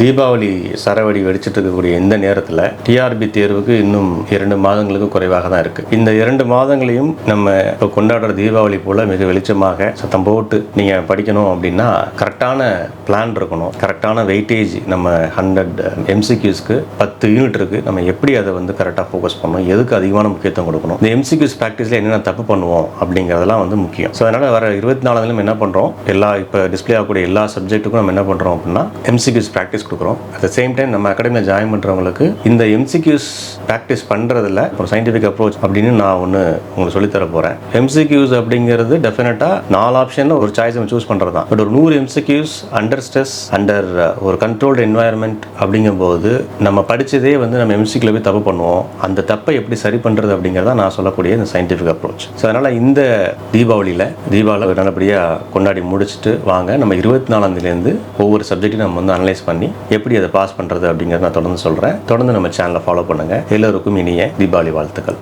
தீபாவளி சரவடி வெடிச்சிட்டு இருக்கக்கூடிய இந்த நேரத்தில் டிஆர்பி தேர்வுக்கு இன்னும் இரண்டு மாதங்களுக்கு குறைவாக தான் இருக்கு. இந்த இரண்டு மாதங்களையும் நம்ம இப்போ கொண்டாடுற தீபாவளி போல மிக வெளிச்சமாக சத்தம் போட்டு நீங்க படிக்கணும் அப்படின்னா கரெக்டான பிளான் இருக்கணும். கரெக்டான வெயிட்டேஜ் நம்ம ஹண்ட்ரட் எம்சிக்யூஸ்க்கு பத்து யூனிட் இருக்கு. நம்ம எப்படி அதை வந்து கரெக்டாக ஃபோக்கஸ் பண்ணணும்? எதுக்கு அதிகமான முக்கியத்துவம் கொடுக்கணும்? இந்த எம்சிக்யூஸ் ப்ராக்டிஸில் என்னென்ன தப்பு பண்ணுவோம் அப்படிங்கிறதெல்லாம் வந்து முக்கியம். ஸோ அதனால் வர இருபத்தி நாலுலையும் என்ன பண்ணுறோம் எல்லா இப்போ டிஸ்ப்ளே ஆகக்கூடிய எல்லா சப்ஜெக்ட்டுக்கும் நம்ம என்ன பண்ணுறோம் அப்படின்னா எம்சிக்யூஸ் ப்ராக்டிஸ் கொடுக்குறோம். அட் த சேம் டைம் நம்ம அகாடமியில் ஜாயின் பண்ணுறவங்களுக்கு இந்த எம்சிக்யூஸ் ப்ராக்டிஸ் பண்ணுறதுல ஒரு சயின்டிஃபிக் அப்ரோச் அப்படின்னு நான் ஒன்று உங்களுக்கு சொல்லித்தர போகிறேன் எம்சிக்யூஸ் அப்படிங்கிறது டெஃபினட்டாக நாலு ஆப்ஷனில் ஒரு சாய்ஸ் நம்ம சூஸ் பண்ணுறது தான் பட் ஒரு நூறு எம்சிக்யூஸ் அண்டர் ஸ்ட்ரெஸ் அண்டர் ஒரு கண்ட்ரோல்டு என்வாயர்மெண்ட் அப்படிங்கும்போது நம்ம படித்ததே வந்து நம்ம எம்சிக்கில் போய் தப்பு பண்ணுவோம். அந்த தப்பை எப்படி சரி பண்ணுறது அப்படிங்கிறத நான் சொல்லக்கூடிய இந்த சயின்டிஃபிக் அப்ரோச் ஸோ அதனால் இந்த தீபாவளியில் தீபாவளி நல்லபடியாக கொண்டாடி முடிச்சுட்டு வாங்க. நம்ம இருபத்தி நாலாந்தேதியிலேருந்து ஒவ்வொரு சப்ஜெக்ட்டையும் நம்ம வந்து அனலைஸ் பண்ணி எப்படி அதை பாஸ் பண்ணுறது அப்படிங்கிறத நான் தொடர்ந்து சொல்கிறேன் தொடர்ந்து நம்ம சேனலை ஃபாலோ பண்ணுங்கள் எல்லோருக்கும் இனிய தீபாவளி வாழ்த்துக்கள்.